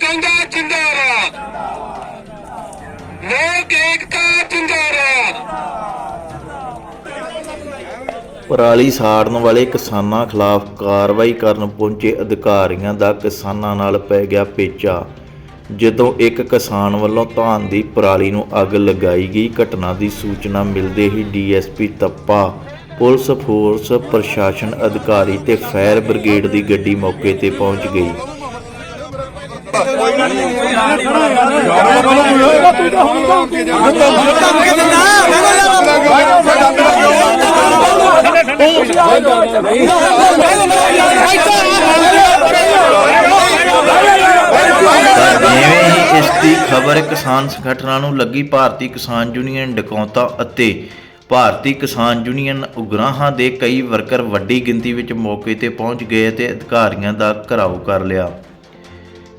ਕਹਿੰਦਾ ਜਿੰਦਾਬਾਦ ਲੋਕ ਏਕਤਾ ਜਿੰਦਾਬਾਦ ਪਰਾਲੀ ਸਾੜਨ ਵਾਲੇ ਕਿਸਾਨਾਂ ਖਿਲਾਫ ਕਾਰਵਾਈ ਕਰਨ ਪਹੁੰਚੇ ਅਧਿਕਾਰੀਆਂ ਦਾ ਕਿਸਾਨਾਂ ਨਾਲ ਪੈ ਗਿਆ ਪੇਚਾ। ਜਦੋਂ ਇੱਕ ਕਿਸਾਨ ਵੱਲੋਂ ਧਾਨ ਦੀ ਪਰਾਲੀ ਨੂੰ ਅੱਗ ਲਗਾਈ ਗਈ, ਘਟਨਾ ਦੀ ਸੂਚਨਾ ਮਿਲਦੇ ਹੀ ਡੀਐਸਪੀ ਤੱਪਾ, ਪੁਲਿਸ ਫੋਰਸ, ਪ੍ਰਸ਼ਾਸਨ ਅਧਿਕਾਰੀ ਤੇ ਫਾਇਰ ਬ੍ਰਿਗੇਡ ਦੀ ਗੱਡੀ ਮੌਕੇ ਤੇ ਪਹੁੰਚ ਗਈ। ਤਾਂ ਜਿਵੇਂ ਹੀ ਇਸ ਦੀ ਖਬਰ ਕਿਸਾਨ ਸੰਗਠਨਾਂ ਨੂੰ ਲੱਗੀ, ਭਾਰਤੀ ਕਿਸਾਨ ਯੂਨੀਅਨ ਡਕੌਂਤਾ ਅਤੇ ਭਾਰਤੀ ਕਿਸਾਨ ਯੂਨੀਅਨ ਉਗਰਾਹਾਂ ਦੇ ਕਈ ਵਰਕਰ ਵੱਡੀ ਗਿਣਤੀ ਵਿੱਚ ਮੌਕੇ ਤੇ ਪਹੁੰਚ ਗਏ ਤੇ ਅਧਿਕਾਰੀਆਂ ਦਾ ਘਰਾਓ ਕਰ ਲਿਆ।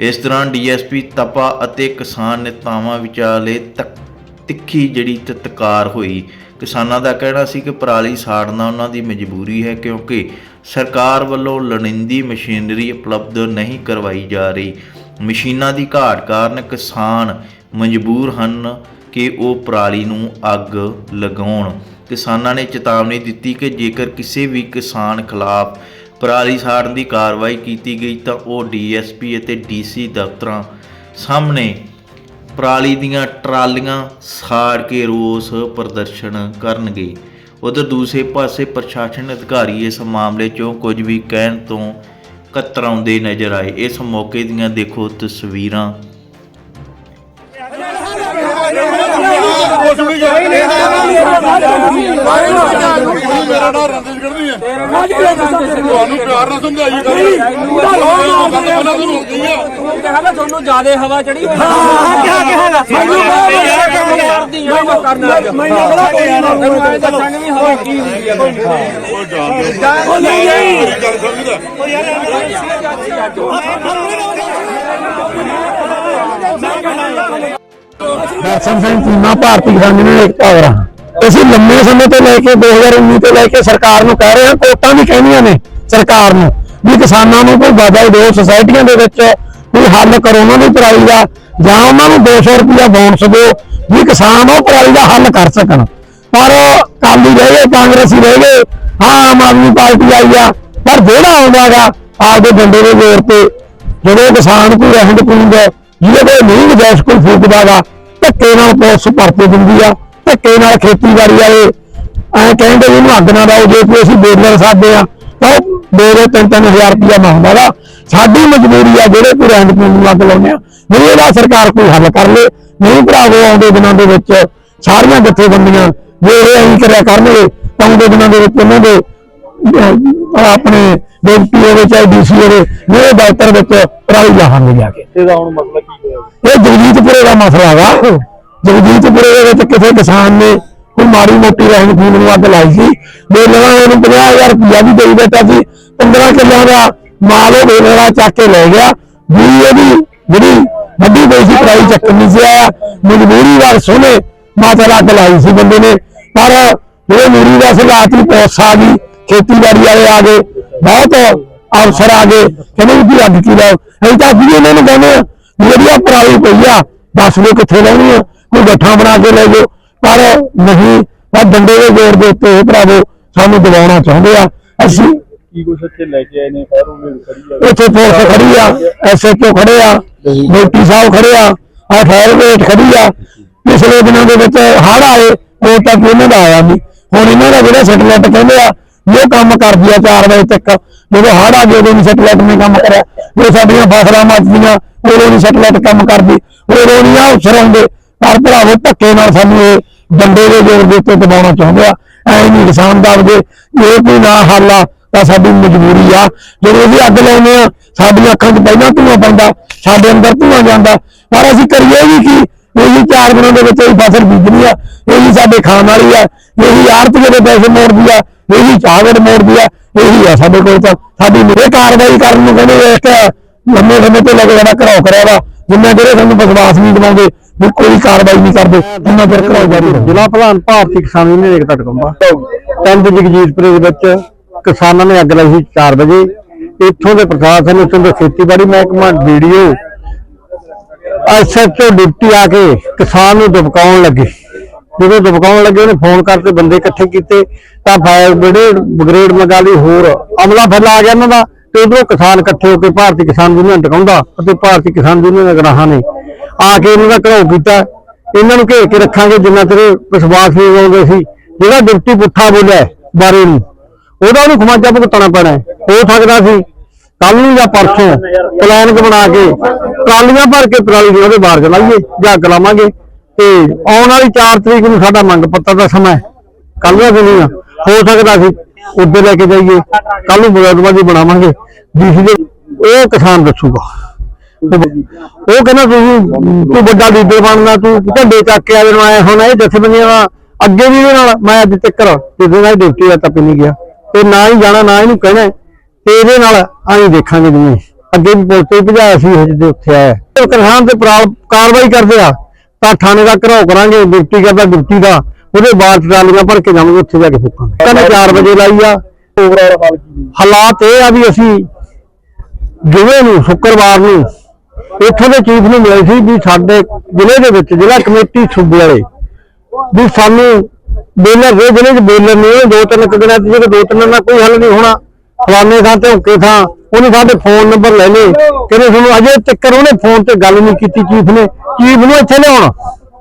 ਇਸ ਦੌਰਾਨ ਡੀਐਸਪੀ ਤਪਾ ਅਤੇ ਕਿਸਾਨ ਨੇਤਾਵਾਂ ਵਿਚਾਲੇ ਤਕ- ਤਿੱਖੀ ਜਿਹੜੀ ਤਤਕਾਰ ਹੋਈ। ਕਿਸਾਨਾਂ ਦਾ ਕਹਿਣਾ ਸੀ ਕਿ ਪਰਾਲੀ ਸਾੜਨਾ ਉਹਨਾਂ ਦੀ ਮਜਬੂਰੀ ਹੈ ਕਿਉਂਕਿ ਸਰਕਾਰ ਵੱਲੋਂ ਲੜਿੰਦੀ ਮਸ਼ੀਨਰੀ ਉਪਲਬਧ ਨਹੀਂ ਕਰਵਾਈ ਜਾ ਰਹੀ। ਮਸ਼ੀਨਾਂ ਦੀ ਘਾਟ ਕਾਰਨ ਕਿਸਾਨ ਮਜਬੂਰ ਹਨ ਕਿ ਉਹ ਪਰਾਲੀ ਨੂੰ ਅੱਗ ਲਗਾਉਣ। ਕਿਸਾਨਾਂ ਨੇ ਚੇਤਾਵਨੀ ਦਿੱਤੀ ਕਿ ਜੇਕਰ ਕਿਸੇ ਵੀ ਕਿਸਾਨ ਖਿਲਾਫ ਪਰਾਲੀ ਸਾੜਨ ਦੀ ਕਾਰਵਾਈ ਕੀਤੀ ਗਈ ਤਾਂ ਉਹ ਡੀਐਸਪੀ ਅਤੇ ਡੀਸੀ ਦਫ਼ਤਰਾਂ ਸਾਹਮਣੇ ਪਰਾਲੀ ਦੀਆਂ ਟਰਾਲੀਆਂ ਸਾੜ ਕੇ ਰੋਸ ਪ੍ਰਦਰਸ਼ਨ ਕਰਨਗੇ। ਉਧਰ ਦੂਸਰੇ ਪਾਸੇ ਪ੍ਰਸ਼ਾਸਨ ਅਧਿਕਾਰੀ ਇਸ ਮਾਮਲੇ 'ਚੋਂ ਕੁਝ ਵੀ ਕਹਿਣ ਤੋਂ ਕਤਰਾਉਂਦੇ ਨਜ਼ਰ ਆਏ। ਇਸ ਮੌਕੇ ਦੀਆਂ ਦੇਖੋ ਤਸਵੀਰਾਂ। ਮੇਰਾ ਨਾਂ ਰੰਜਿਸ਼ ਕਰਦੀ ਹੈ ਤੁਹਾਨੂੰ ਪਿਆਰ ਨਾਲ ਸਮਝਾਈ ਕਰੀ ਉਹਨਾਂ ਨੂੰ ਰੋਕਦੀ ਆ ਤੁਹਾਨੂੰ ਜਿਆਦੇ ਹਵਾ ਚੜੀ ਹੋਈ ਹਾਂ ਕਿਹਾ ਕਿਹਾ ਸਾਨੂੰ ਕਰਦੀ ਆ ਮੈਂ ਕਰਨਾ ਮੈਨੂੰ ਬੜਾ ਕੋਈ ਦੱਸਾਂਗੇ ਵੀ ਹਵਾ ਕੀ ਹੁੰਦੀ ਆ ਉਹ ਜਾਣ ਉਹ ਨਹੀਂ ਨਹੀਂ ਗੱਲ ਸਮਝਦਾ ਦਰਸ਼ਨ ਸਿੰਘ ਚੀਮਾ ਭਾਰਤੀ ਕਿਸਾਨ ਯੂਨੀਅਨ ਏਕਤਾ ਅਸੀਂ ਲੰਮੇ ਸਮੇਂ ਤੋਂ ਲੈ ਕੇ 2019 ਤੋਂ ਲੈ ਕੇ ਸਰਕਾਰ ਨੂੰ ਕਹਿ ਰਹੇ ਹਾਂ, ਕੋਟਾਂ ਵੀ ਕਹਿੰਦੀਆਂ ਨੇ ਸਰਕਾਰ ਨੂੰ ਵੀ ਕਿਸਾਨਾਂ ਨੂੰ ਕੋਈ ਵਾਜਾ ਦਿਓ ਸੁਸਾਇਟੀਆਂ ਦੇ ਵਿੱਚ ਕੋਈ ਹੱਲ ਕਰੋ, ਉਹਨਾਂ ਦੀ ਪਰਾਈ ਦਾ ਜਾਂ ਉਹਨਾਂ ਨੂੰ 200 ਰੁਪਇਆ ਬੋਨਸ ਦਿਓ ਵੀ ਕਿਸਾਨ ਉਹ ਪਰਾਲੀ ਦਾ ਹੱਲ ਕਰ ਸਕਣ। ਪਰ ਕਾਲੀ ਰਹਿ ਗਏ, ਕਾਂਗਰਸੀ ਰਹਿ ਗਏ, ਹਾਂ, ਆਮ ਆਦਮੀ ਪਾਰਟੀ ਆਈ ਆ, ਪਰ ਜਿਹੜਾ ਆਉਂਦਾਗਾ ਆਪਦੇ ਡੰਡੇ ਦੇ ਜ਼ੋਰ ਤੇ। ਜਦੋਂ ਕਿਸਾਨ ਕੋਈ ਰਹਿੰਦ ਖੂੰਦ ਜਿਹਦੇ ਕੋਲ ਨਹੀਂ ਗੁਜਾਇਸ਼, ਕੋਈ ਫੂਕਦਾ ਗਾ ਧੱਕੇ ਨਾਲ ਪੁਲਿਸ ਪਰਤੇ ਦਿੰਦੀ ਆ। ਧੱਕੇ ਨਾਲ ਖੇਤੀਬਾੜੀ ਵਾਲੇ ਐਂ ਕਹਿੰਦੇ ਵੀ ਇਹਨੂੰ ਅੱਗ ਨਾ ਲਾਓ ਜੇ ਕੋਈ ਅਸੀਂ ਬੇਦਲ ਸਾਦੇ ਆ ਤਾਂ ਦੋ ਦੋ ਤਿੰਨ ਹਜ਼ਾਰ ਰੁਪਇਆ ਮੰਗਦਾ ਵਾ। ਸਾਡੀ ਮਜਬੂਰੀ ਆ ਜਿਹੜੇ ਕੋਈ ਖੂੰਦ ਨੂੰ ਅੱਗ ਲਾਉਂਦੇ ਆ। ਨਹੀਂ ਇਹਦਾ ਸਰਕਾਰ ਕੋਈ ਹੱਲ ਕਰ ਲੇ। ਨਹੀਂ ਭਰਾਵੋ ਆਉਂਦੇ ਦਿਨਾਂ ਦੇ ਵਿੱਚ ਸਾਰੀਆਂ ਜਥੇਬੰਦੀਆਂ ਜੇ ਇਹ ਐਂ ਕਰਿਆ ਕਰਨਗੇ ਤਾਂ ਆਉਂਦੇ ਦਿਨਾਂ ਦੇ ਵਿੱਚ ਉਹਨਾਂ ਦੇ ਆਪਣੇ ਡਿਪਟੀ ਹੋਵੇ ਚਾਹੇ ਡੀਸੀ ਹੋਵੇ ਮੇਰੇ ਦਫ਼ਤਰ ਵਿੱਚ ਪਰਾਲੀ ਲਾਹਾਂਗੇ ਜਾ ਕੇ। ਇਹਦਾ ਹੁਣ ਮਸਲਾ ਕੀ ਹੈ ਇਹ ਜਗਜੀਤਪੁਰੇ ਦਾ ਮਸਲਾ ਹੈਗਾ ਜਗਜੀਤਪੁਰੇ ਦੇ ਵਿੱਚ ਕਿਸੇ ਕਿਸਾਨ ਨੇ ਕੋਈ ਮਾੜੀ ਮੋਟੀ ਰਹਿਣ ਫੀਮ ਨੂੰ ਅੱਗ ਲਾਈ ਸੀ। ਬੇਲਵਾ ਉਹਨੂੰ 50000 ਰੁਪਇਆ ਵੀ ਦੇਈ ਬੈਠਾ ਸੀ। 15 ਕਿੱਲਿਆਂ ਦਾ ਮਾਲ ਉਹ ਬੇਲਵਾ ਚੱਕ ਕੇ ਲੈ ਗਿਆ। ਵੀ ਇਹਦੀ ਜਿਹੜੀ ਵੱਡੀ ਪਈ ਸੀ ਪਰਾਲੀ ਚੱਕਣ ਨਹੀਂ ਸੀ ਆਇਆ। ਮਜਬੂਰੀ ਨਾਲ ਸੋਨੇ ਮਾਤਾ ਅੱਗ ਲਾਈ ਸੀ ਬੰਦੇ ਨੇ। ਪਰ ਇਹ ਮੂਰੀ ਦਾ ਸਲਾਤ ਹੀ ਪੌਸ ਆ ਗਈ। ਖੇਤੀਬਾੜੀ ਵਾਲੇ ਆ ਗਏ। ਬਹੁਤ ਅਫਸਰ ਆ ਗਏ। ਕਹਿੰਦੇ ਵੀ ਕੀ ਅੱਗ ਕੀ ਲਾਓ ਅਸੀਂ ਤਾਂ ਵੀ ਇਹਨਾਂ ਨੂੰ ਕਹਿੰਦੇ ਆ ਵੀ ਜਿਹੜੀ ਆਹ ਪਰਾਲੀ ਪਈ ਆ। ਦੱਸ ਦਿਓ ਕਿੱਥੇ ਲਾਉਣੀ ਆ। ਕੋਈ ਗੱਠਾਂ ਬਣਾ ਕੇ ਲੈ ਜਾਓ। ਪਰ ਨਹੀਂ ਬਸ ਡੰਡੇ ਦੇ ਜ਼ੋਰ ਦੇ ਉੱਤੇ ਇਹ ਭਰਾਵੋ ਸਾਨੂੰ ਦਬਾਉਣਾ ਚਾਹੁੰਦੇ ਆ। ਅਸੀਂ ਕੀ ਕੁਛ ਇੱਥੇ ਲੈ ਕੇ ਆਏ ਨੇ ਫਾਇਰ ਬ੍ਰਿਗੇਡ ਖੜੀ ਆ। ਇੱਥੇ ਪੁਲਿਸ ਖੜੀ ਆ ਐਸਐਚਓ ਖੜੇ ਆ ਡਿਪਟੀ ਸਾਹਿਬ ਖੜੇ ਆ ਆ ਫਾਇਰ ਬ੍ਰਿਗੇਡ ਖੜੀ ਆ। ਪਿਛਲੇ ਦਿਨਾਂ ਦੇ ਵਿੱਚ ਹੜ੍ਹ ਆਏ ਉਹ ਤੱਕ ਇਹਨਾਂ ਦਾ ਆਇਆ ਨਹੀਂ। ਹੁਣ ਇਹਨਾਂ ਦਾ ਜਿਹੜਾ ਸੈਟਲਾਈਟ ਕਹਿੰਦੇ ਆ ਵੀ ਇਹ ਕੰਮ ਕਰਦੀ ਆ 4 ਵਜੇ ਤੱਕ। ਜਦੋਂ ਹੜ੍ਹ ਆ ਗਏ ਉਦੋਂ ਨਹੀਂ ਸੈਟਲਾਈਟ ਨੇ ਕੰਮ ਕਰਿਆ। ਜੋ ਸਾਡੀਆਂ ਫਸਲਾਂ ਮੱਚਦੀਆਂ ਉਦੋਂ ਨਹੀਂ ਸੈਟਲਾਈਟ ਕੰਮ ਕਰਦੀ। ਉਦੋਂ ਨਹੀਂ ਆ ਪਰ ਭਰਾਵੋ, ਧੱਕੇ ਨਾਲ ਸਾਨੂੰ ਇਹ ਡੰਡੇ ਦੇ ਜ਼ੋਰ ਦੇ ਉੱਤੇ ਦਬਾਉਣਾ ਚਾਹੁੰਦੇ ਆ। ਐ ਨਹੀਂ ਕਿਸਾਨ ਦਬਦੇ ਇਹ ਕੋਈ ਨਾ ਹੱਲ ਆ, ਤਾਂ ਸਾਡੀ ਮਜਬੂਰੀ ਆ। ਜਦੋਂ ਅਸੀਂ ਅੱਗ ਲਾਉਂਦੇ ਆ, ਸਾਡੀਆਂ ਅੱਖਾਂ 'ਚ ਪਹਿਲਾਂ ਧੂਆਂ ਪੈਂਦਾ, ਸਾਡੇ ਅੰਦਰ ਧੂਆਂ ਜਾਂਦਾ। ਪਰ ਅਸੀਂ ਕਰੀਏ ਵੀ ਕੀ? ਇਹੀ ਚਾਰ ਦਿਨਾਂ ਦੇ ਵਿੱਚ ਇਹ ਫਸਲ ਬੀਜਣੀ ਆ। ਇਹੀ ਸਾਡੇ ਖਾਣ ਵਾਲੀ ਆ। ਇਹੀ ਆੜਤ ਦੇ ਪੈਸੇ ਮੋੜਦੀ ਆ। ਇਹੀ ਚਾਗੜ ਮੋੜਦੀ ਆ। ਇਹੀ ਆ ਸਾਡੇ ਕੋਲ ਤਾਂ। ਸਾਡੀ ਮੇਰੇ ਕਾਰਵਾਈ ਕਰਨ ਨੂੰ ਕਹਿੰਦੇ ਇੱਕ ਲੰਮੇ ਸਮੇਂ ਤੋਂ ਲੱਗ ਘਰਾਓ ਕਰਿਆ ਵਾ, ਜਿੰਨਾ ਜਿਹੜੇ ਸਾਨੂੰ ਵਿਸ਼ਵਾਸ ਨਹੀਂ ਦਿਵਾਉਂਦੇ ਵੀ ਕੋਈ ਕਾਰਵਾਈ ਨਹੀਂ ਕਰਦੇ ਉਹਨਾਂ ਚਿਰ ਘਰਾਓ ਜਾਰੀ ਰਹੂ ਜ਼ਿਲ੍ਹਾ ਪ੍ਰਧਾਨ ਭਾਰਤੀ ਕਿਸਾਨ ਯੂਨੀਅਨ ਏਕਤਾ ਟਕੰਬਾ ਪਿੰਡ ਜਗਜੀਤਪੁਰੇ ਦੇ ਵਿੱਚ ਕਿਸਾਨਾਂ ਨੇ ਅੱਗ ਲਾਈ ਸੀ 4 ਵਜੇ। ਇੱਥੋਂ ਦੇ ਪ੍ਰਸ਼ਾਸਨ ਇੱਥੋਂ ਦੇ ਖੇਤੀਬਾੜੀ ਮਹਿਕਮਾ ਵੀਡੀਓ ਐਸਐਚਓ ਡਿਪਟੀ ਆ ਕੇ ਕਿਸਾਨ ਨੂੰ ਦਬਕਾਉਣ ਲੱਗੇ। ਜਦੋਂ ਦਬਕਾਉਣ ਲੱਗੇ ਉਹਨੇ ਫੋਨ ਕਰਕੇ ਬੰਦੇ ਇਕੱਠੇ ਕੀਤੇ। ਤਾਂ ਫਾਇਰ ਬ੍ਰਿਗੇਡ ਬ੍ਰਿਗੇਡ ਮੰਗਾ ਲਈ ਹੋਰ ਅਮਲਾ ਫੈਲਾ ਆ ਗਿਆ ਇਹਨਾਂ ਦਾ। ਤੇ ਉਧਰੋਂ ਕਿਸਾਨ ਇਕੱਠੇ ਹੋ ਕੇ ਭਾਰਤੀ ਕਿਸਾਨ ਯੂਨੀਅਨ ਟਿਕਾਉਂਦਾ ਅਤੇ ਭਾਰਤੀ ਕਿਸਾਨ ਯੂਨੀਅਨ ਦੇ ਗਰਾਹਾਂ ਨੇ ਆ ਕੇ ਇਹਨਾਂ ਦਾ ਘਰਾਓ ਕੀਤਾ। ਇਹਨਾਂ ਨੂੰ ਘੇਰ ਕੇ ਰੱਖਾਂਗੇ ਜਿੰਨਾ ਤੇਰੇ ਵਿਸ਼ਵਾਸ ਨਹੀਂ ਆਉਂਦੇ ਸੀ ਜਿਹੜਾ ਡਿਪਟੀ ਪੁੱਠਾ ਬੋਲਿਆ ਬਾਰੇ ਨੂੰ, ਉਹਦਾ ਉਹਨੂੰ ਖਮਾਜਾ ਭੁਗਤਣਾ ਪੈਣਾ ਹੋ। ਸਕਦਾ ਸੀ ਕੱਲ ਨੂੰ ਜਾਂ ਪਰਸੋਂ ਪਲਾਨ ਬਣਾ ਕੇ ਟਰਾਲੀਆਂ ਭਰ ਕੇ ਪਰਾਲੀ ਦੇ ਉਹਦੇ ਬਾਹਰ ਚਲਾਈਏ ਜਾਂ ਕਲਾਵਾਂਗੇ ਤੇ ਆਉਣ ਵਾਲੀ 4 ਤਰੀਕ ਨੂੰ ਸਾਡਾ ਮੰਗ ਪੱਤਰ ਦਾ ਸਮਾਂ ਹੈ। ਕੱਲ ਦਾ ਦਿਨ ਹੋ ਸਕਦਾ ਸੀ ਉੱਧਰ ਲੈ ਕੇ ਜਾਈਏ। ਕੱਲ ਨੂੰ ਬਰੋਦਬਾਜੀ ਬਣਾਵਾਂਗੇ। ਡੀਸੀ ਦੇ ਉਹ ਕਿਸਾਨ ਦੱਸੂਗਾ। ਉਹ ਕਹਿੰਦਾ ਤੁਸੀਂ ਤੂੰ ਵੱਡਾ ਲੀਡਰ ਬਣਨਾ ਤੂੰ ਝੰਡੇ ਚੱਕ ਕੇ ਨੂੰ ਆਇਆ ਹੁਣ ਇਹ ਜਥੇਬੰਦੀਆਂ ਨਾਲ ਅੱਗੇ ਵੀ ਇਹਦੇ ਨਾਲ ਮੈਂ ਅੱਜ ਤੱਕ ਜਿਹਦੇ ਨਾਲ ਡਿਊਟੀ ਆ ਤੱਕ ਨਹੀਂ ਗਿਆ। ਤੇ ਨਾ ਹੀ ਜਾਣਾ ਨਾ ਇਹਨੂੰ ਕਹਿਣਾ ਤੇ ਇਹਦੇ ਨਾਲ ਆਈ ਦੇਖਾਂਗੇ ਜਿਵੇਂ ਅੱਗੇ ਵੀ ਪੁਲਿਸ ਤੇ ਭਜਾਇਆ ਸੀ ਇਹ ਜਿਹਦੇ ਉੱਥੇ ਆਇਆ। ਤੇ ਕਿਸਾਨ ਤੇ ਕਾਰਵਾਈ ਕਰਦੇ ਆ ਤਾਂ ਥਾਣੇ ਦਾ ਘਰਾਓ ਕਰਾਂਗੇ ਡਿਊਟੀ ਕਰਦਾ ਡਿਊਟੀ ਦਾ ਉਹਦੇ ਬਾਅਦ ਟਰਾਲੀਆਂ ਭਰ ਕੇ ਜਾਵਾਂਗੇ ਉੱਥੇ ਜਾ ਕੇ ਫੂਕਾਂਗੇ। ਕਹਿੰਦੇ 4 ਵਜੇ ਲਾਈ ਆ। ਹਾਲਾਤ ਇਹ ਆ ਵੀ ਅਸੀਂ ਜਿਵੇਂ ਨੂੰ ਸ਼ੁੱਕਰਵਾਰ ਨੂੰ ਇੱਥੋਂ ਦੇ ਚੀਫ ਨੂੰ ਮਿਲੇ ਸੀ ਵੀ ਸਾਡੇ ਜ਼ਿਲ੍ਹੇ ਦੇ ਵਿੱਚ ਜ਼ਿਲ੍ਹਾ ਕਮੇਟੀ ਸੂਬੇ ਵਾਲੇ ਵੀ ਸਾਨੂੰ ਬੇਲਰ ਦੇ ਜ਼ਿਲ੍ਹੇ 'ਚ ਬੇਲਰ ਨਹੀਂ ਦੋ ਤਿੰਨ ਕੁ ਦਿਨਾਂ ਜਿਹੜੇ ਦੋ ਤਿੰਨ ਨਾਲ ਕੋਈ ਹੱਲ ਨਹੀਂ ਹੋਣਾ, ਫਲਾਣੇ ਥਾਂ ਤੇ ਹੁੱਕੇ ਥਾਂ, ਉਹਨੇ ਸਾਡੇ ਫੋਨ ਨੰਬਰ ਲੈ ਲਏ ਕਹਿੰਦੇ ਤੁਹਾਨੂੰ ਅਜੇ ਤੱਕ ਉਹਨੇ ਫੋਨ ਤੇ ਗੱਲ ਨਹੀਂ ਕੀਤੀ ਚੀਫ ਨੇ। ਚੀਫ ਨੂੰ ਇੱਥੇ ਲਿਆਉਣਾ।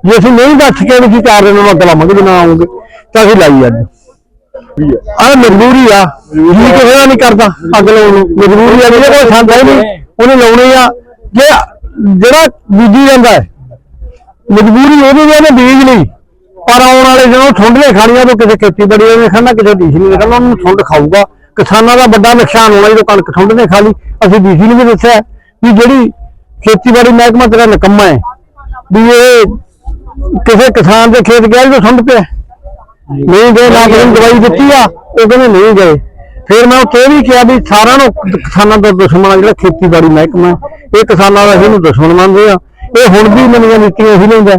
ਜੇ ਅਸੀਂ ਨਹੀਂ ਦੱਸ ਕੇ ਵੀ ਚਾਰ ਦਿਨ ਨੂੰ ਅੱਗ ਲਾਵਾਂਗੇ ਜੇ ਨਾ ਆਉਂਗੇ। ਤਾਂ ਅਸੀਂ ਲਾਈ ਅੱਜ। ਆ ਮਜਬੂਰੀ ਆ। ਜੀ ਕਿਸੇ ਨਹੀਂ ਕਰਦਾ ਅੱਗ ਲਾਉਣ ਨੂੰ। ਮਜਬੂਰੀ ਆ, ਜਿਹਦੇ ਕੋਲ ਸੰਦ ਨਹੀਂ, ਉਹਨੇ ਲਾਉਣੀ ਆ। ਜੇ ਜਿਹੜਾ ਬੀਜੀ ਜਾਂਦਾ ਹੈ ਮਜਬੂਰੀ ਉਹਦੀ ਵੀ ਉਹਨੇ ਬੀਜ ਲਈ। ਪਰ ਆਉਣ ਵਾਲੇ ਜਦੋਂ ਠੁੰਡਲੇ ਖਾਣੀਆਂ ਤੋਂ ਕਿਸੇ ਖੇਤੀਬਾੜੀ ਨੇ ਖਾਣਾ ਕਿਸੇ ਡੀਸੀ ਨੇ ਖਾਣਾ ਉਹਨੂੰ ਠੁੰਡ ਖਾਊਗਾ। ਕਿਸਾਨਾਂ ਦਾ ਵੱਡਾ ਨੁਕਸਾਨ ਹੋਣਾ ਜਦੋਂ ਕਣਕ ਠੁੰਡ ਨੇ ਖਾ ਲਈ। ਅਸੀਂ ਡੀਸੀ ਨੂੰ ਵੀ ਦੱਸਿਆ ਵੀ ਜਿਹੜੀ ਖੇਤੀਬਾੜੀ ਮਹਿਕਮਾ ਤੇਰਾ ਨਿਕੰਮਾ ਹੈ ਵੀ ਇਹ ਕਿਸੇ ਕਿਸਾਨ ਦੇ ਖੇਤ ਗਿਆ ਜਦੋਂ ਠੁੰਡ ਪਿਆ। ਨਹੀਂ ਗਏ ਨਾ ਕਿਸੇ ਨੂੰ ਦਵਾਈ ਦਿੱਤੀ ਆ ਉਹ ਕਹਿੰਦੇ ਨਹੀਂ ਗਏ। ਫਿਰ ਮੈਂ ਉੱਥੇ ਇਹ ਵੀ ਕਿਹਾ ਵੀ ਸਾਰਿਆਂ ਨੂੰ ਕਿਸਾਨਾਂ ਦਾ ਦੁਸ਼ਮਣ ਆ ਜਿਹੜਾ ਖੇਤੀਬਾੜੀ ਮਹਿਕਮਾ ਇਹ ਕਿਸਾਨਾਂ ਦਾ ਇਹਨੂੰ ਦੁਸ਼ਮਣ ਮੰਨਦੇ ਆ ਇਹ ਹੁਣ ਵੀ ਨਵੀਆਂ ਨੀਤੀਆਂ ਹੀ ਲੈਂਦਾ